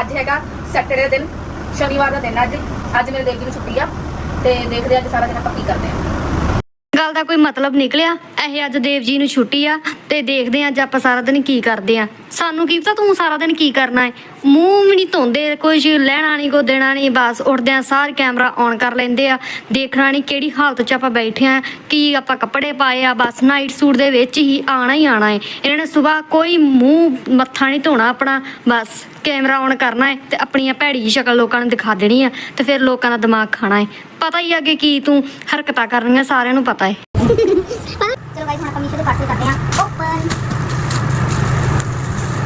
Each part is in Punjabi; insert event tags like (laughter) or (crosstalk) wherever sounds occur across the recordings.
ਅੱਜ ਹੈਗਾ ਸੈਟਰਡੇ ਦਿਨ, ਸ਼ਨੀਵਾਰ ਦਾ ਦਿਨ ਅੱਜ। ਅੱਜ ਮੇਰੇ ਦੇਵ ਜੀ ਨੂੰ ਛੁੱਟੀ ਆ ਤੇ ਦੇਖਦੇ ਆ ਅੱਜ ਸਾਰਾ ਦਿਨ ਆਪਾਂ ਕੀ ਕਰਦੇ ਆ। ਗੱਲ ਦਾ ਕੋਈ ਮਤਲਬ ਨਿਕਲਿਆ? ਇਹ ਅੱਜ ਦੇਵ ਜੀ ਨੂੰ ਛੁੱਟੀ ਆ ਤੇ ਦੇਖਦੇ ਆ ਅੱਜ ਆਪਾਂ ਸਾਰਾ ਦਿਨ ਕੀ ਕਰਦੇ ਆ। ਸਾਨੂੰ ਕੀ ਪਤਾ ਤੂੰ ਸਾਰਾ ਦਿਨ ਕੀ ਕਰਨਾ ਹੈ? ਮੂੰਹ ਵੀ ਨਹੀਂ ਧੋਂਦੇ ਕੁਝ ਲੈਣਾ ਨਹੀਂ ਕੋ ਦੇਣਾ ਨਹੀਂ, ਬਸ ਉੱਠਦਿਆਂ ਸਾਰ ਕੈਮਰਾ ਔਨ ਕਰ ਲੈਂਦੇ ਆ। ਦੇਖਣਾ ਨਹੀਂ ਕਿਹੜੀ ਹਾਲਤ 'ਚ ਆਪਾਂ ਬੈਠੇ ਆ, ਕੀ ਆਪਾਂ ਕੱਪੜੇ ਪਾਏ ਆ, ਬਸ ਨਾਈਟ ਸੂਟ ਦੇ ਵਿੱਚ ਹੀ ਆਣਾ ਹੀ ਆਣਾ ਹੈ। ਇਹਨਾਂ ਨੇ ਸਵੇਰ ਕੋਈ ਮੂੰਹ ਮੱਥਾ ਨਹੀਂ ਧੋਣਾ ਆਪਣਾ, ਬਸ। ਕੈਮਰਾ ਔਨ ਕਰਨਾ ਹੈ ਤੇ ਆਪਣੀਆਂ ਭੈੜੀ ਜਿਹੀ ਸ਼ਕਲ ਲੋਕਾਂ ਨੂੰ ਦਿਖਾ ਦੇਣੀ ਆ ਤੇ ਫਿਰ ਲੋਕਾਂ ਦਾ ਦਿਮਾਗ ਖਾਣਾ ਹੈ। ਪਤਾ ਹੀ ਆ ਅੱਗੇ ਕੀ ਤੂੰ ਹਰਕਤਾਂ ਕਰਨੀਆਂ, ਸਾਰਿਆਂ ਨੂੰ ਪਤਾ ਹੈ ਚਲੋ ਗਾਇਸ ਹੁਣ ਆਪਾਂ ਮੀਸ਼ੋ ਤੋਂ ਪਾਰਸਲ ਕਰਦੇ ਹਾਂ ਓਪਨ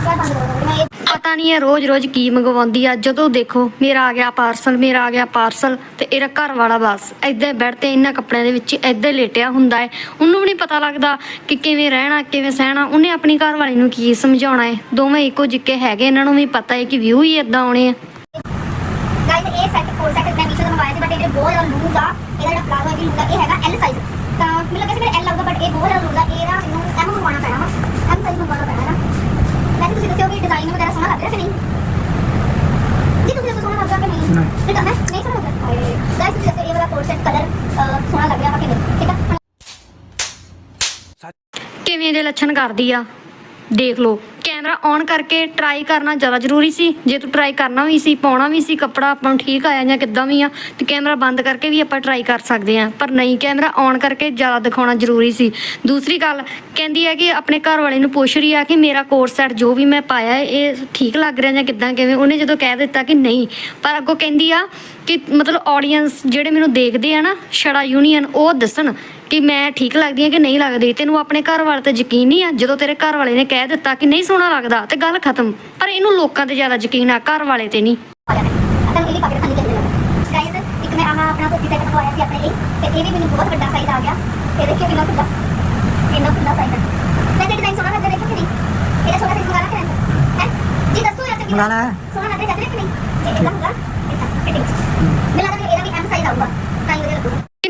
ਕਿਆ ਬੰਦ ਕਰੋ ਮੈਂ ਇਹ ਪਤਾ ਨਹੀਂ ਇਹ ਰੋਜ਼-ਰੋਜ਼ ਕੀ ਮੰਗਵਾਉਂਦੀ ਆ। ਜਦੋਂ ਦੇਖੋ, ਮੇਰਾ ਆ ਗਿਆ ਪਾਰਸਲ, ਮੇਰਾ ਆ ਗਿਆ ਪਾਰਸਲ ਤੇ ਇਹਦਾ ਘਰ ਵਾਲਾ ਬਸ ਏਦਾਂ ਬੈੱਡ ਤੇ ਇਹਨਾਂ ਕੱਪੜਿਆਂ ਦੇ ਵਿੱਚ ਏਦਾਂ ਲੇਟਿਆ ਹੁੰਦਾ ਹੈ ਉਹਨੂੰ ਵੀ ਨਹੀਂ ਪਤਾ ਲੱਗਦਾ ਕਿ ਕਿਵੇਂ ਰਹਿਣਾ, ਕਿਵੇਂ ਸਹਿਣਾ। ਉਹਨੇ ਆਪਣੀ ਘਰ ਵਾਲੀ ਨੂੰ ਕੀ ਸਮਝਾਉਣਾ ਹੈ ਦੋਵੇਂ ਇੱਕੋ ਜਿੱਕੇ ਹੈਗੇ, ਇਹਨਾਂ ਨੂੰ ਵੀ ਪਤਾ ਹੈ ਕਿ ਵਿਊ ਹੀ ਇਦਾਂ ਆਉਣੇ ਆ। ਗਾਇਸ ਇਹ ਸੈੱਟ ਕੋਲ ਸੈੱਟ ਮੈਂ ਮੀਸ਼ੋ ਤੋਂ ਮੰਗਵਾਇਆ ਸੀ ਬਟ ਇਹਦੇ ਬਹੁਤ ਲੂਜ਼ ਆ। ਇਹਦਾ ਜਿਹੜਾ ਪਲਾਜ਼ੋ ਹੈ ਵੀ ਲੂਜ਼ ਆ। ਇਹ ਹੈਗਾ ਐਲ ਸਾਈਜ਼ ਤਾਂ ਮੈਨੂੰ ਲੱਗਾ ਸੀ ਮੇਰਾ ਐਲ ਲੱਗਦਾ ਬਟ ਇਹ ਬਹੁਤ ਜ਼ਿਆਦਾ ਲੂਜ਼ ਆ ਇਹ ਨਾ ਮੈਨੂੰ ਐਮ ਮੰਗਵਾਉਣਾ ਪੈਣਾ ਵਾ ਐਮ ਸਾਈਜ਼ ਮੰਗਵਾਉਣਾ ਪੈਣਾ ਨਾ ਵੈਸੇ ਤੁਸੀਂ ਦੱਸਿਓ ਕਿ ਡਿਜ਼ਾਈਨ ਵਗੈਰਾ ਸੋਹਣਾ ਲੱਗ ਰਿਹਾ ਕਿ ਨਹੀਂ ਜੀ ਤੁਸੀਂ ਦੱਸੋ ਸੋਹਣਾ ਲੱਗ ਰਿਹਾ ਕਿ ਨਹੀਂ ਠੀਕ ਹੈ ਨਹੀਂ ਸੋਹਣਾ ਲੱਗ ਰਿਹਾ ਗਾਇਸ ਤੁਸੀਂ ਦੱਸੋ ਇਹ ਵਾਲਾ ਕੋਟ ਸੈਟ ਕਲਰ ਸੋਹਣਾ ਲੱਗ ਰਿਹਾ ਵਾ ਕਿ ਨਹੀਂ ਠੀਕ ਹੈ ਕਿਵੇਂ ਦੇ ਲੱਛਣ ਕਰਦੀ ਆ? ਦੇਖ ਲਓ, ਕੈਮਰਾ ਔਨ ਕਰਕੇ ਟਰਾਈ ਕਰਨਾ ਜ਼ਿਆਦਾ ਜ਼ਰੂਰੀ ਸੀ। ਜੇ ਤੂੰ ਟਰਾਈ ਕਰਨਾ ਵੀ ਸੀ, ਪਾਉਣਾ ਵੀ ਸੀ, ਕੱਪੜਾ ਆਪਾਂ ਨੂੰ ਠੀਕ ਆਇਆ ਜਾਂ ਕਿੱਦਾਂ ਵੀ ਆ, ਤੇ ਕੈਮਰਾ ਬੰਦ ਕਰਕੇ ਵੀ ਆਪਾਂ ਟਰਾਈ ਕਰ ਸਕਦੇ ਆ। ਪਰ ਨਹੀਂ, ਕੈਮਰਾ ਔਨ ਕਰਕੇ ਜ਼ਿਆਦਾ ਦਿਖਾਉਣਾ ਜ਼ਰੂਰੀ ਸੀ। ਦੂਸਰੀ ਗੱਲ, ਕਹਿੰਦੀ ਹੈ ਕਿ ਆਪਣੇ ਘਰ ਵਾਲੇ ਨੂੰ ਪੁੱਛ ਰਹੀ ਆ ਕਿ ਮੇਰਾ ਕੋਰਸ ਸੈਟ ਜੋ ਵੀ ਮੈਂ ਪਾਇਆ, ਇਹ ਠੀਕ ਲੱਗ ਰਿਹਾ ਜਾਂ ਕਿੱਦਾਂ, ਕਿਵੇਂ? ਉਹਨੇ ਜਦੋਂ ਕਹਿ ਦਿੱਤਾ ਕਿ ਨਹੀਂ, ਪਰ ਅੱਗੋਂ ਕਹਿੰਦੀ ਆ ਕਿ ਮਤਲਬ ਆਡੀਅנס ਜਿਹੜੇ ਮੈਨੂੰ ਦੇਖਦੇ ਆ ਨਾ ਛੜਾ ਯੂਨੀਅਨ ਉਹ ਦੱਸਣ ਕਿ ਮੈਂ ਠੀਕ ਲੱਗਦੀ ਹਾਂ ਕਿ ਨਹੀਂ ਲੱਗਦੀ? ਤੈਨੂੰ ਆਪਣੇ ਘਰ ਵਾਲੇ ਤੇ ਯਕੀਨ ਨਹੀਂ ਆ? ਜਦੋਂ ਤੇਰੇ ਘਰ ਵਾਲੇ ਨੇ ਕਹਿ ਦਿੱਤਾ ਕਿ ਨਹੀਂ ਸੋਹਣਾ ਲੱਗਦਾ ਤੇ ਗੱਲ ਖਤਮ। ਪਰ ਇਹਨੂੰ ਲੋਕਾਂ ਤੇ ਜ਼ਿਆਦਾ ਯਕੀਨ ਆ ਘਰ ਵਾਲੇ ਤੇ ਨਹੀਂ। ਆ ਗਾਇਸ ਇੱਕ ਮੈਂ ਆਹ ਆਪਣਾ ਕੁੱਤੀ ਸੈੱਟ ਮੰਗਵਾਇਆ ਸੀ ਆਪਣੇ ਲਈ ਤੇ ਇਹ ਵੀ ਮੈਨੂੰ ਬਹੁਤ ਵੱਡਾ ਸਾਈਜ਼ ਆ ਗਿਆ। ਇਹ ਦੇਖਿਓ ਕਿੰਨਾ ਵੱਡਾ ਕਿੰਨਾ ਵੱਡਾ ਸਾਈਜ਼ ਹੈ ਵੈਸੇ ਡਿਜ਼ਾਈਨ ਸੋਹਣਾ ਲੱਗਦਾ ਦੇਖੋ ਕਿ ਨਹੀਂ? ਇਹਦਾ ਛੋਟਾ ਸਾਈਜ਼ ਮੰਗਾਣਾ ਹੈ? ਜੀ ਦੱਸੋ ਯਾਰ। ਸੋਹਣਾ ਲੱਗਦਾ ਨਹੀਂ? ਜੇ ਫਿਟਿੰਗ ਮੈਨੂੰ ਲੱਗਦਾ ਇਹਦਾ ਵੀ ਐਮ ਸਾਈਜ਼ ਆਊਗਾ।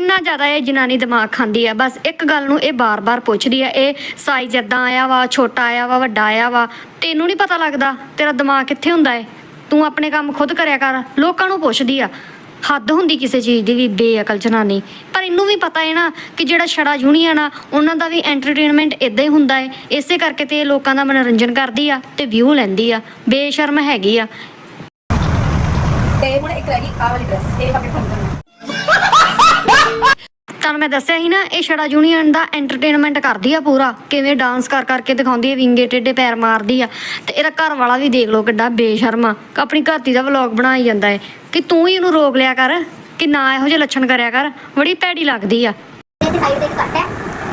ਕਿੰਨਾ ਜ਼ਿਆਦਾ ਇਹ ਜਨਾਨੀ ਦਿਮਾਗ ਖਾਂਦੀ ਆ? ਬਸ ਇੱਕ ਗੱਲ ਨੂੰ ਇਹ ਬਾਰ-ਬਾਰ ਪੁੱਛਦੀ ਆ, ਇਹ ਸਾਈਜ਼ ਇਦਾਂ ਆਇਆ ਵਾ, ਛੋਟਾ ਆਇਆ ਵਾ, ਵੱਡਾ ਆਇਆ ਵਾ, ਤੈਨੂੰ ਨਹੀਂ ਪਤਾ ਲੱਗਦਾ? ਤੇਰਾ ਦਿਮਾਗ ਕਿੱਥੇ ਹੁੰਦਾ ਏ? ਤੂੰ ਆਪਣੇ ਕੰਮ ਖੁਦ ਕਰਿਆ ਕਰ, ਲੋਕਾਂ ਨੂੰ ਪੁੱਛਦੀ ਆ। ਹੱਦ ਹੁੰਦੀ ਕਿਸੇ ਚੀਜ਼ ਦੀ ਵੀ, ਬੇਅਕਲ ਜਨਾਨੀ। ਪਰ ਇਹਨੂੰ ਵੀ ਪਤਾ ਹੈ ਨਾ ਕਿ ਜਿਹੜਾ ਛੜਾ ਯੂਨੀਅਨ ਆ ਉਹਨਾਂ ਦਾ ਵੀ ਐਂਟਰਟੇਨਮੈਂਟ ਇਦਾਂ ਹੀ ਹੁੰਦਾ ਹੈ ਇਸੇ ਕਰਕੇ ਤੇ ਇਹ ਲੋਕਾਂ ਦਾ ਮਨੋਰੰਜਨ ਕਰਦੀ ਆ ਤੇ ਵਿਊ ਲੈਂਦੀ ਆ। ਬੇਸ਼ਰਮ ਹੈਗੀ ਆ। ਤੇ ਹੁਣ ਇੱਕ ਰਹਿ ਆਹ ਵਾਲੀ ਡਰੈਸ ਇਹ ਪਾਕਟ ਖਾਲੀ ਤੁਹਾਨੂੰ ਮੈਂ ਦੱਸਿਆ ਸੀ ਨਾ, ਇਹ ਛੜਾ ਯੂਨੀਅਨ ਦਾ ਐਂਟਰਟੇਨਮੈਂਟ ਕਰਦੀ ਆ ਪੂਰਾ। ਕਿਵੇਂ ਡਾਂਸ ਕਰ ਕਰਕੇ ਦਿਖਾਉਂਦੀ ਹੈ ਵਿੰਗੇ ਟੇਡੇ ਪੈਰ ਮਾਰਦੀ ਆ। ਤੇ ਇਹਦਾ ਘਰ ਵਾਲਾ ਵੀ ਦੇਖ ਲਓ ਕਿੱਡਾ ਬੇਸ਼ਰਮ ਆ। ਕਿ ਆਪਣੀ ਘਰਤੀ ਦਾ ਵਲੌਗ ਬਣਾਈ ਜਾਂਦਾ ਹੈ ਕਿ ਤੂੰ ਹੀ ਇਹਨੂੰ ਰੋਕ ਲਿਆ ਕਰ, ਕਿ ਨਾ ਇਹੋ ਜਿਹੇ ਲੱਛਣ ਕਰਿਆ ਕਰ। ਬੜੀ ਭੈੜੀ ਲੱਗਦੀ ਆ। ਇਹਦੇ ਸਾਈਡ ਤੇ ਇੱਕ ਕੱਟ ਹੈ।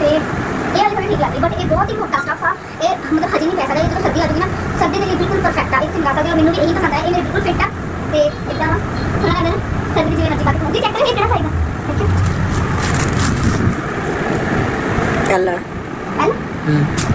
ਤੇ ਇਹ ਵਾਲੀ ਥੋੜੀ ਠੀਕ ਲੱਗਦੀ ਬਟ ਇਹ ਬਹੁਤ ਹੀ ਮੋਟਾ ਸਟਫ ਆ। ਇਹ ਮਤਲਬ ਹਜੇ ਨਹੀਂ ਪੈ ਸਕਦਾ ਇਹ ਜਦੋਂ ਸਰਦੀ ਆ ਜਾਊਗੀ ਨਾ, ਸਰਦੀ ਦੇ ਲਈ ਬਿਲਕੁਲ ਪਰਫੈਕਟ ਆ। ਇਹ ਸਿੰਗਾ ਸਕਦੇ ਹੋ, ਮੈਨੂੰ ਵੀ ਇਹੀ ਪਸੰਦ ਆ। ਇਹ ਮੇਰੇ ਬਿਲਕੁਲ ਫਿੱਟ ਆ। ਤੇ ਇਦਾਂ ਵਾ। ਥੋੜਾ ਲੱਗਦਾ ਨਾ ਸਰਦੀ ਦੀ ਜਿਵੇਂ ਮਰਜ਼ੀ ਪਾ ਕੇ ਜੀ ਚੈੱਕ ਕਰੀਏ ਕਿਹੜਾ ਸਾਈਜ਼ ਆ। ਦੇਖਿਓ। ਚੱਲ ਐਲ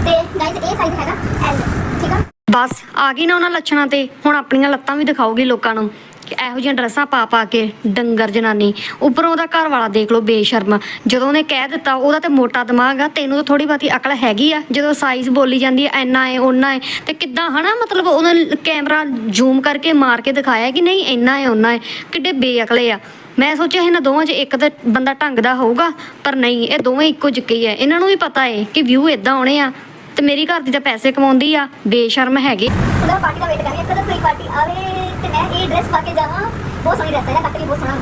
ਤੇ ਗਾਇਸ ਇਹ ਸਾਈਜ਼ ਹੈਗਾ ਐਲ ਠੀਕ ਆ? ਬਸ ਆ ਗਈ ਨਾ ਉਹਨਾਂ ਲੱਛਣਾਂ ਤੇ। ਹੁਣ ਆਪਣੀਆਂ ਲੱਤਾਂ ਵੀ ਦਿਖਾਊਗੀ ਲੋਕਾਂ ਨੂੰ ਕਿ ਇਹੋ ਜਿਹੀਆਂ ਡਰੈਸਾਂ ਪਾ ਪਾ ਕੇ ਡੰਗਰ ਜਨਾਨੀ। ਉੱਪਰੋਂ ਉਹਦਾ ਘਰ ਵਾਲਾ ਦੇਖ ਲਓ ਬੇਸ਼ਰਮ। ਜਦੋਂ ਉਹਨੇ ਕਹਿ ਦਿੱਤਾ ਉਹਦਾ ਤੇ ਮੋਟਾ ਦਿਮਾਗ ਆ ਤੈਨੂੰ ਤਾਂ ਥੋੜੀ ਬਾਤੀ ਅਕਲ ਹੈਗੀ ਆ। ਜਦੋਂ ਸਾਈਜ਼ ਬੋਲੀ ਜਾਂਦੀ ਐ ਇੰਨਾ ਹੈ ਓਨਾ ਹੈ ਤੇ ਕਿੱਦਾਂ ਹਨਾ ਮਤਲਬ ਉਹਨੇ ਕੈਮਰਾ ਜ਼ੂਮ ਕਰਕੇ ਮਾਰ ਕੇ ਦਿਖਾਇਆ ਕਿ ਨਹੀਂ ਇੰਨਾ ਹੈ ਓਨਾ ਹੈ ਕਿੱਡੇ ਬੇਅਕਲੇ ਆ। ਮੈਂ ਸੋਚਿਆ ਇਹਨਾਂ ਦੋਵਾਂ 'ਚ ਇੱਕ ਤਾਂ ਬੰਦਾ ਢੰਗ ਦਾ ਹੋਊਗਾ, ਪਰ ਨਹੀਂ, ਇਹ ਦੋਵੇਂ ਇੱਕੋ ਜਿਹੇ ਹੀ ਐ ਇਹਨਾਂ ਨੂੰ ਵੀ ਪਤਾ ਏ ਕਿ ਵਿਊ ਇਦਾਂ ਆਉਣੇ ਆ ਤੇ ਮੇਰੀ ਘਰ ਦੀ ਤਾਂ ਪੈਸੇ ਕਮਾਉਂਦੀ ਆ, ਬੇਸ਼ਰਮ ਹੈਗੇ। ਉਹਦਾ ਪਾਰਟੀ ਦਾ ਵੇਟ ਕਰ ਰਹੀ ਹਾਂ ਕਦੋਂ ਕੋਈ ਪਾਰਟੀ ਆਵੇ ਤੇ ਮੈਂ ਇਹ ਡਰੈਸ ਪਾ ਕੇ ਜਾਵਾਂ। ਬਹੁਤ ਸੋਹਣੀ ਡਰੈਸ ਹੈ ਇਹਦਾ ਕੱਟ ਬਹੁਤ ਸੋਹਣਾ।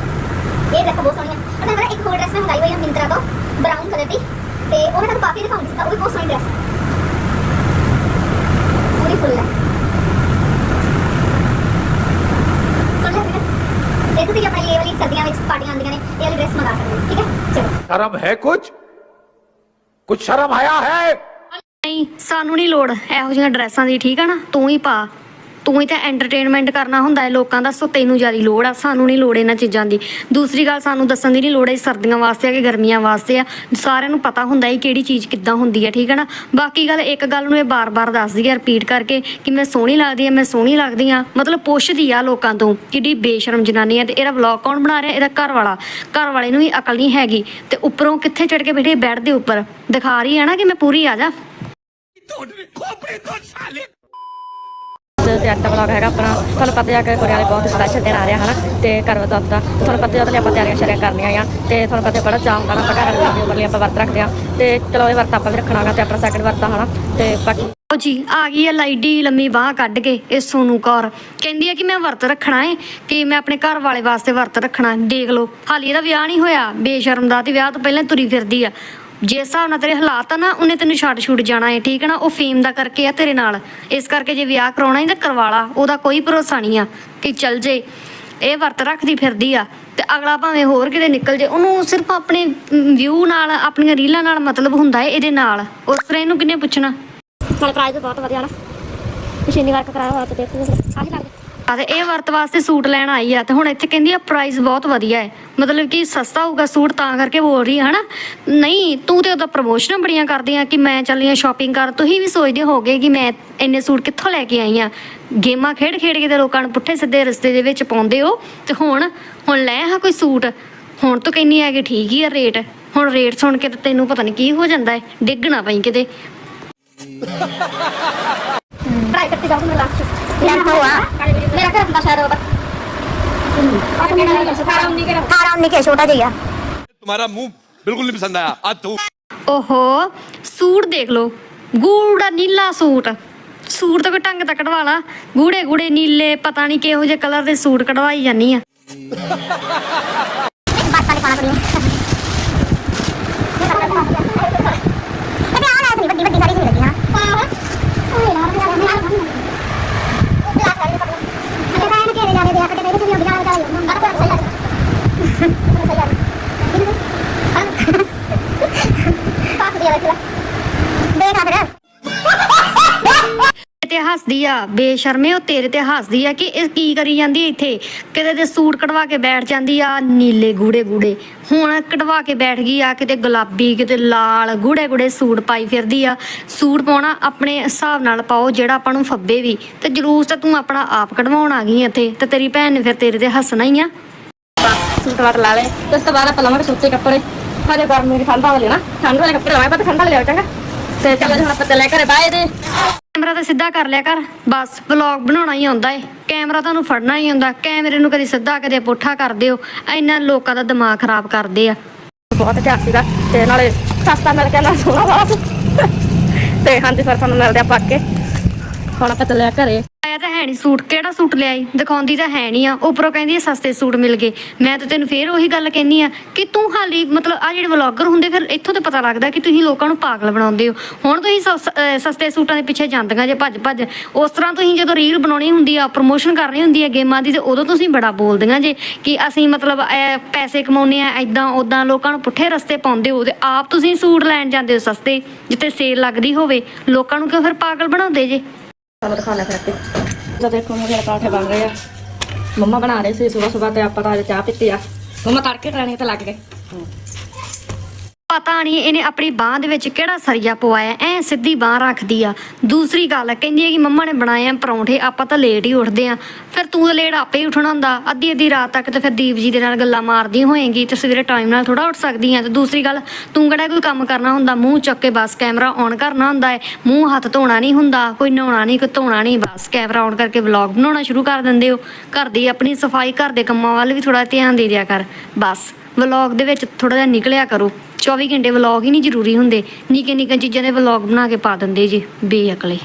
ਇਹ ਡਰੈਸ ਬਹੁਤ ਸੋਹਣੀ ਹੈ ਉਹਨਾਂ ਦਾ ਇੱਕ ਹੋਰ ਡਰੈਸ ਮੈਂ ਮੰਗਾਈ ਹੋਈ ਹੈ ਮਿੰਤਰਾ ਤੋਂ ਬ੍ਰਾਊਨ ਕਲਰ ਦੀ। ਤੇ ਉਹ ਮੈਂ ਤੁਹਾਨੂੰ ਪਾ ਕੇ ਦਿਖਾਉਂਗੀ ਸਿੱਧਾ ਉਹ ਵੀ ਬਹੁਤ ਸੋਹਣੀ ਡਰੈਸ ਹੈ ਪੂਰੀ ਫੁੱਲ ਹੈ ਸੁਣ ਲਿਆ ਵੀਰੇ? ਇਹ ਤੁਸੀਂ ਆਪਣੀ ਇਹ ਵਾਲੀ ਸਰਦੀਆਂ ਵਿੱਚ ਪਾਰਟੀਆਂ ਆਉਂਦੀਆਂ ਨੇ ਇਹ ਵਾਲੀ ਡਰੈਸ ਮੰਗਾ ਸਕਦੇ ਹੋ ਠੀਕ ਸ਼ਰਮ ਹੈ ਕੁਝ ਕੁਝ ਸ਼ਰਮ ਆਇਆ ਹੈ? ਨਹੀਂ, ਸਾਨੂੰ ਨਹੀਂ ਲੋੜ। ਇਹੋ ਜਿਹੀਆਂ ਡਰੈਸਾਂ ਦੀ, ਠੀਕ ਹੈ ਨਾ? ਤੂੰ ਹੀ ਪਾ। ਤੂੰ ਹੀ ਤਾਂ ਐਂਟਰਟੇਨਮੈਂਟ ਕਰਨਾ ਹੁੰਦਾ ਹੈ, ਲੋਕਾਂ ਦਾ, ਸੋ ਤੈਨੂੰ ਜ਼ਿਆਦਾ ਲੋੜ ਆ, ਸਾਨੂੰ ਨਹੀਂ ਲੋੜ ਇਹਨਾਂ ਚੀਜ਼ਾਂ ਦੀ। ਦੂਸਰੀ ਗੱਲ, ਸਾਨੂੰ ਦੱਸਣ ਦੀ ਨਹੀਂ ਲੋੜ ਹੈ ਸਰਦੀਆਂ ਵਾਸਤੇ ਆ ਕਿ ਗਰਮੀਆਂ ਵਾਸਤੇ ਆ। ਸਾਰਿਆਂ ਨੂੰ ਪਤਾ ਹੁੰਦਾ ਹੈ ਕਿਹੜੀ ਚੀਜ਼ ਕਿੱਦਾਂ ਹੁੰਦੀ ਹੈ, ਠੀਕ ਹੈ ਨਾ? ਬਾਕੀ ਗੱਲ, ਇੱਕ ਗੱਲ ਨੂੰ ਇਹ ਬਾਰ-ਬਾਰ ਦੱਸਦੀ ਹੈ ਰਿਪੀਟ ਕਰਕੇ ਕਿ ਮੈਂ ਸੋਹਣੀ ਲੱਗਦੀ ਆ ਮੈਂ ਸੋਹਣੀ ਲੱਗਦੀ ਹਾਂ। ਮਤਲਬ ਪੁੱਛਦੀ ਆ ਲੋਕਾਂ ਤੋਂ, ਕਿਡੀ ਬੇਸ਼ਰਮ ਜਨਾਨੀ ਆ, ਤੇ ਇਹਦਾ ਵਲੌਗ ਕੌਣ ਬਣਾ ਰਿਹਾ? ਇਹਦਾ ਘਰ ਵਾਲਾ। ਘਰ ਵਾਲੇ ਨੂੰ ਵੀ ਅਕਲ ਨਹੀਂ ਹੈਗੀ। ਤੇ ਉੱਪਰੋਂ ਕਿੱਥੇ ਚੜ ਕੇ ਬੈਠੇ? ਬੈੱਡ ਦੇ ਉੱਪਰ। ਦਿਖਾ ਰਹੀ ਹੈ ਨਾ ਕਿ ਮੈਂ ਪੂਰੀ ਆ ਜਾ। ਤੇ ਅੱਜ ਦਾ ਵਲੌਗ ਹੈਗਾ ਆਪਣਾ। ਤੁਹਾਨੂੰ ਪਤਾ ਹੈ ਕਿ ਕੁੜੀ ਵਾਲੇ ਬਹੁਤ ਸਪੈਸ਼ਲ ਦਿਨ ਆ ਰਿਹਾ ਹਨਾ? ਤੇ ਕਰਵਾ ਚੌਥ ਦਾ ਤੁਹਾਨੂੰ ਪਤਾ ਉਹਦੇ ਲਈ ਆਪਾਂ ਤਿਆਰੀਆਂ ਸ਼ਰੀਆਂ ਕਰਨੀਆਂ ਆ। ਤੇ ਤੁਹਾਨੂੰ ਪਤਾ ਬੜਾ ਚਾਅ ਹੁੰਦਾ ਨਾ ਆਪਾਂ ਘਰ ਵਾਲੇ ਦੇ ਲਈ ਆਪਾਂ ਵਰਤ ਰੱਖਦੇ ਆ। ਤੇ ਚਲੋ ਇਹ ਵਰਤ ਆਪਾਂ ਵੀ ਰੱਖਣਾ ਤੇ ਆਪਣਾ ਸੈਕਿੰਡ ਵਰਤ ਆ, ਹਨਾ? ਤੇ ਬਾਕੀ ਉਹ ਜੀ, ਆ ਗਈ ਹੈ ਲਾਈਡੀ ਲੰਮੀ ਬਾਹ ਕੱਢ ਕੇ, ਇਹ ਸੋਨੂ ਕੌਰ। ਕਹਿੰਦੀ ਹੈ ਕਿ ਮੈਂ ਵਰਤ ਰੱਖਣਾ ਏ ਕਿ ਮੈਂ ਆਪਣੇ ਘਰ ਵਾਲੇ ਵਾਸਤੇ ਵਰਤ ਰੱਖਣਾ। ਦੇਖ ਲਓ, ਹਾਲੇ ਇਹਦਾ ਵਿਆਹ ਨਹੀਂ ਹੋਇਆ, ਬੇਸ਼ਰਮ ਦਾ ਤੇ ਵਿਆਹ ਤੋਂ ਪਹਿਲਾਂ ਤੁਰੀ ਫਿਰਦੀ ਆ। ਜੇ ਹਿਸਾਬ ਨਾਲ ਤੇਰੇ ਹਾਲਾਤ ਆ ਨਾ, ਉਹਨੇ ਤੈਨੂੰ ਛੱਡ ਛੁੱਟ ਜਾਣਾ ਹੈ ਠੀਕ ਹੈ ਨਾ? ਉਹ ਫੇਮ ਦਾ ਕਰਕੇ ਆ ਤੇਰੇ ਨਾਲ। ਇਸ ਕਰਕੇ ਜੇ ਵਿਆਹ ਕਰਾਉਣਾ ਹੀ ਤਾਂ ਕਰਵਾ ਲਾ, ਉਹਦਾ ਕੋਈ ਭਰੋਸਾ ਨਹੀਂ ਆ ਕਿ ਚੱਲ ਜੇ। ਇਹ ਵਰਤ ਰੱਖਦੀ ਫਿਰਦੀ ਆ, ਤੇ ਅਗਲਾ ਭਾਵੇਂ ਹੋਰ ਕਿਤੇ ਨਿਕਲ ਜੇ, ਉਹਨੂੰ ਸਿਰਫ ਆਪਣੇ ਵਿਊ ਨਾਲ, ਆਪਣੀਆਂ ਰੀਲਾਂ ਨਾਲ ਮਤਲਬ ਹੁੰਦਾ ਹੈ ਇਹਦੇ ਨਾਲ। ਉਸ ਤਰ੍ਹਾਂ ਇਹਨੂੰ ਕਿੰਨੇ ਪੁੱਛਣਾ? ਨਾਲ ਪ੍ਰਾਈਸ ਬਹੁਤ ਵਧੀਆ ਨਾ। ਮਸ਼ੀਨੀ ਵਰਕ ਕਰਾਇਆ ਹੋਇਆ ਤੇ ਦੇਖੋ। ਆਹੀ ਲੱਗਦਾ। ਅਤੇ ਇਹ ਵਰਤ ਵਾਸਤੇ ਸੂਟ ਲੈਣ ਆਈ ਆ ਤੇ ਹੁਣ ਇੱਥੇ ਕਹਿੰਦੀ ਆ ਪ੍ਰਾਈਸ ਬਹੁਤ ਵਧੀਆ ਹੈ। ਮਤਲਬ ਕਿ ਸਸਤਾ ਹੋਊਗਾ ਸੂਟ ਤਾਂ ਕਰਕੇ ਬੋਲ ਰਹੀ ਹਨਾ? ਨਹੀਂ, ਤੂੰ ਤੇ ਉਹਦਾ ਪ੍ਰਮੋਸ਼ਨਾਂ ਬੜੀਆਂ ਕਰਦੀ ਆ ਕਿ ਮੈਂ ਚੱਲੀ ਸ਼ਾਪਿੰਗ ਕਰਨ। ਤੁਸੀਂ ਵੀ ਸੋਚਦੇ ਹੋਗੇ ਕਿ ਮੈਂ ਇੰਨੇ ਸੂਟ ਕਿੱਥੋਂ ਲੈ ਕੇ ਆਈ ਆ? ਗੇਮਾਂ ਖੇਡ ਖੇਡ ਕੇ ਤੇ ਲੋਕਾਂ ਨੂੰ ਪੁੱਠੇ ਸਿੱਧੇ ਰਸਤੇ ਦੇ ਵਿੱਚ ਪਾਉਂਦੇ ਹੋ। ਤੇ ਹੁਣ ਹੁਣ ਲੈ ਹਾਂ ਕੋਈ ਸੂਟ। ਹੁਣ ਤੋਂ ਕਹਿੰਨੀ ਆ ਕਿ ਠੀਕ ਹੀ ਆ ਰੇਟ ਹੁਣ ਰੇਟ ਸੁਣ ਕੇ ਤੈਨੂੰ ਪਤਾ ਨਹੀਂ ਕੀ ਹੋ ਜਾਂਦਾ ਹੈ। ਡਿੱਗਣਾ ਪਈ ਕਿਤੇ। (laughs) ਟਰਾਈ ਕਰਤੇ ਜਾਓ ਲਾਸਟ यार हुआ मेरा घर अपना शहर होगा अठारह उन्नीस के छोटा जइया तुम्हारा मुंह बिल्कुल नहीं पसंद आया आज तू ਓਹੋ ਸੂਟ ਦੇਖ ਲਓ ਗੂੜਾ ਨੀਲਾ ਸੂਟ ਸੂਟ ਤਾਂ ਕੋਈ ਢੰਗ ਦਾ ਕਢਵਾ ਲਾ ਗੂੜੇ ਗੂੜੇ ਨੀਲੇ ਪਤਾ ਨਹੀਂ ਕਿਹੋ ਜਿਹੇ ਕਲਰ ਦੇ ਸੂਟ ਕਢਵਾਈ ਜਾਨੀ ਆ बात वाले खाना पड़ी अबे பாக்குதியா வைக்கல வேணாதடா ਹੱਸਦੀ ਆ, ਬੇਸ਼ਰਮੇ ਉਹ ਤੇਰੇ ਤੇ ਹੱਸਦੀ ਆ ਕਿ ਇਹ ਕੀ ਕਰੀ ਜਾਂਦੀ ਇੱਥੇ? ਕਿਤੇ ਤੇ ਸੂਟ ਕਢਵਾ ਕੇ ਬੈਠ ਜਾਂਦੀ ਆ, ਨੀਲੇ ਗੂੜੇ ਗੂੜੇ। ਹੁਣ ਕਢਵਾ ਕੇ ਬੈਠ ਗਈ ਆ, ਕਿਤੇ ਗੁਲਾਬੀ, ਕਿਤੇ ਲਾਲ, ਗੂੜੇ ਗੂੜੇ ਸੂਟ ਪਾਈ ਫਿਰਦੀ ਆ। ਸੂਟ ਪਾਉਣਾ ਆਪਣੇ ਹਿਸਾਬ ਨਾਲ ਪਾਓ, ਜਿਹੜਾ ਆਪਾਂ ਨੂੰ ਫੱਬੇ ਵੀ। ਤੇ ਜਲੂਸ ਤਾਂ ਤੂੰ ਆਪਣਾ ਆਪ ਕਢਵਾਉਣ ਆ ਗਈ ਇੱਥੇ, ਤੇ ਤੇਰੀ ਭੈਣ ਨੇ ਫਿਰ ਤੇਰੇ ਤੇ ਹੱਸਣਾ ਹੀ ਆ। ਸੂਟ ਵਾਟ ਲਾ ਲੈ। ਤੇ ਉਸ ਤੋਂ ਬਾਅਦ ਆਪਾਂ ਲਵਾਂਗੇ ਸੁੱਤੇ ਕੱਪੜੇ। ਹਜੇ ਗਰਮੀ ਦੀ ਠੰਡਾ ਵਾਲੇ ਨਾ। ਠੰਡ ਵਾਲੇ ਕੱਪੜੇ ਲਵਾਂਗੇ ਪਰ ਠੰਡਾ ਵਾਲੇ ਲਿਆਓ ਚੰਗਾ ਤੇ ਚੱਲ ਹੁਣ ਆਪਾਂ ਚੱਲੇ ਘਰੇ ਬਾਏ ਦੇ ਕੈਮਰਾ ਤਾਂ ਸਿੱਧਾ ਕਰ ਲਿਆ ਕਰ। ਬਸ ਵਲੌਗ ਬਣਾਉਣਾ ਹੀ ਆਉਂਦਾ ਏ। ਕੈਮਰਾ ਤੁਹਾਨੂੰ ਫੜਨਾ ਹੀ ਆਉਂਦਾ। ਕੈਮਰੇ ਨੂੰ ਕਦੀ ਸਿੱਧਾ, ਕਦੇ ਪੁੱਠਾ ਕਰਦੇ ਹੋ ਇਹਨਾਂ ਲੋਕਾਂ ਦਾ ਦਿਮਾਗ ਖਰਾਬ ਕਰਦੇ ਆ। ਬਹੁਤ ਚਾਹ ਸੀਗਾ। ਤੇ ਨਾਲੇ ਸਸਤਾ ਮਿਲ ਗਿਆ ਨਾਲ ਸੋਹਣਾ ਵਾਲਾ ਤੇ ਹਾਂਜੀ, ਫਿਰ ਤੁਹਾਨੂੰ ਮਿਲਦੇ ਆਪਾਂ ਅੱਗੇ ਹੁਣ ਆਪਾਂ ਚੱਲੇ ਘਰੇ। ਆਇਆ ਤਾਂ ਹੈ ਨਹੀਂ ਸੂਟ ਕਿਹੜਾ ਸੂਟ ਲਿਆਈ? ਦਿਖਾਉਂਦੀ ਤਾਂ ਹੈ ਨਹੀਂ ਆ ਉੱਪਰੋਂ ਕਹਿੰਦੀ ਆ ਸਸਤੇ ਸੂਟ ਮਿਲ ਗਏ। ਮੈਂ ਤਾਂ ਤੈਨੂੰ ਫੇਰ ਉਹੀ ਗੱਲ ਕਹਿੰਨੀ ਆ ਕਿ ਤੂੰ ਹਾਲੀ ਮਤਲਬ ਆ ਜਿਹੜੇ ਵਲੌਗਰ ਹੁੰਦੇ ਫਿਰ ਇੱਥੋਂ ਤੇ ਪਤਾ ਲੱਗਦਾ ਕਿ ਤੁਸੀਂ ਲੋਕਾਂ ਨੂੰ ਪਾਗਲ ਬਣਾਉਂਦੇ ਹੋ। ਹੁਣ ਤੁਸੀਂ ਸਸ- ਅਹ ਸਸਤੇ ਸੂਟਾਂ ਦੇ ਪਿੱਛੇ ਜਾਂਦੀਆਂ ਜੇ ਭੱਜ ਭੱਜ। ਉਸ ਤਰ੍ਹਾਂ ਤੁਸੀਂ ਜਦੋਂ ਰੀਲ ਬਣਾਉਣੀ ਹੁੰਦੀ ਆ ਪ੍ਰੋਮੋਸ਼ਨ ਕਰਨੀ ਹੁੰਦੀ ਆ ਗੇਮਾਂ ਦੀ ਤੇ ਉਦੋਂ ਤੁਸੀਂ ਬੜਾ ਬੋਲਦੀਆਂ ਜੇ ਕਿ ਅਸੀਂ ਮਤਲਬ ਅਹ, ਪੈਸੇ ਕਮਾਉਨੇ ਆ ਐਦਾਂ ਉਦਾਂ ਲੋਕਾਂ ਨੂੰ ਪੁੱਠੇ ਰਸਤੇ ਪਾਉਂਦੇ ਹੋ ਤੇ ਆਪ ਤੁਸੀਂ ਸੂਟ ਲੈਣ ਜਾਂਦੇ ਹੋ ਸਸਤੇ ਜਿੱਥੇ ਸੇਲ ਲੱਗਦੀ ਹੋਵੇ। ਲੋਕਾਂ ਨੂੰ ਕਿਉਂ ਫਿਰ ਪਾਗਲ ਬਣਾਉਂਦੇ ਜੇ? ਤੁਹਾਨੂੰ ਦਿਖਾਉਣਾ ਫਿਰ ਅੱਗੇ। ਜਦ ਦੇਖੋ ਮੇਰੇ ਪਰਾਠੇ ਬਣ ਰਹੇ ਆ। ਮੰਮਾ ਬਣਾ ਰਹੇ ਸੀ ਸਵੇਰ ਸਵੇਰ ਤੇ ਆਪਾਂ ਤਾਂ ਅੱਜ ਚਾਹ ਪੀਤੀ ਆ। ਮੰਮਾ ਤੜਕੇ ਟਰਾਣੀ ਤੇ ਲੱਗ ਗਏ। ਪਤਾ ਨਹੀਂ ਇਹਨੇ ਆਪਣੀ ਬਾਹ ਦੇ ਵਿੱਚ ਕਿਹੜਾ ਸਰੀਆ ਪਵਾਇਆ, ਐ ਸਿੱਧੀ ਬਾਹ ਰੱਖਦੀ ਆ। ਦੂਸਰੀ ਗੱਲ ਕਹਿੰਦੀ ਹੈ ਕਿ ਮੰਮਾ ਨੇ ਬਣਾਏ ਆ ਪਰੌਂਠੇ, ਆਪਾਂ ਤਾਂ ਲੇਟ ਹੀ ਉੱਠਦੇ ਆ। ਫਿਰ ਤੂੰ ਤਾਂ ਲੇਟ ਆਪੇ ਹੀ ਉੱਠਣਾ ਹੁੰਦਾ। ਅੱਧੀ ਅੱਧੀ ਰਾਤ ਤੱਕ ਤੇ ਫਿਰ ਦੀਪ ਜੀ ਦੇ ਨਾਲ ਗੱਲਾਂ ਮਾਰਦੀ ਹੋਏਗੀ ਤੇ ਸਵੇਰੇ ਟਾਈਮ ਨਾਲ ਥੋੜਾ ਉੱਠ ਸਕਦੀ ਆ। ਤੇ ਦੂਸਰੀ ਗੱਲ, ਤੂੰ ਕਿਹੜਾ ਕੋਈ ਕੰਮ ਕਰਨਾ ਹੁੰਦਾ? ਮੂੰਹ ਚੱਕ ਕੇ ਬਸ ਕੈਮਰਾ ਔਨ ਕਰਨਾ ਹੁੰਦਾ ਹੈ ਮੂੰਹ ਹੱਥ ਧੋਣਾ ਨਹੀਂ ਹੁੰਦਾ। ਕੋਈ ਨਹਾਉਣਾ ਨਹੀਂ, ਕੋਈ ਧੋਣਾ ਨਹੀਂ। ਬਸ ਕੈਮਰਾ ਔਨ ਕਰਕੇ ਵਲੌਗ ਬਣਾਉਣਾ ਸ਼ੁਰੂ ਕਰ ਦਿੰਦੇ ਹੋ। ਘਰ ਦੀ ਆਪਣੀ ਸਫ਼ਾਈ, ਘਰ ਦੇ ਕੰਮਾਂ ਵੱਲ ਵੀ ਥੋੜਾ ਧਿਆਨ ਦੇ ਦਿਆ ਕਰ। ਬਸ। ਵਲੌਗ ਦੇ ਵਿੱਚ ਥੋੜਾ ਜਿਹਾ ਨਿਕਲਿਆ ਕਰੋ। 24 ਘੰਟੇ ਵਲੌਗ ਹੀ ਨਹੀਂ ਜ਼ਰੂਰੀ ਹੁੰਦੇ। ਨਿੱਕੇ ਨਿੱਕੇ ਚੀਜ਼ਾਂ ਦੇ ਵਲੌਗ ਬਣਾ ਕੇ ਪਾ ਦਿੰਦੇ ਜੀ, ਬੇਅਕਲੇ।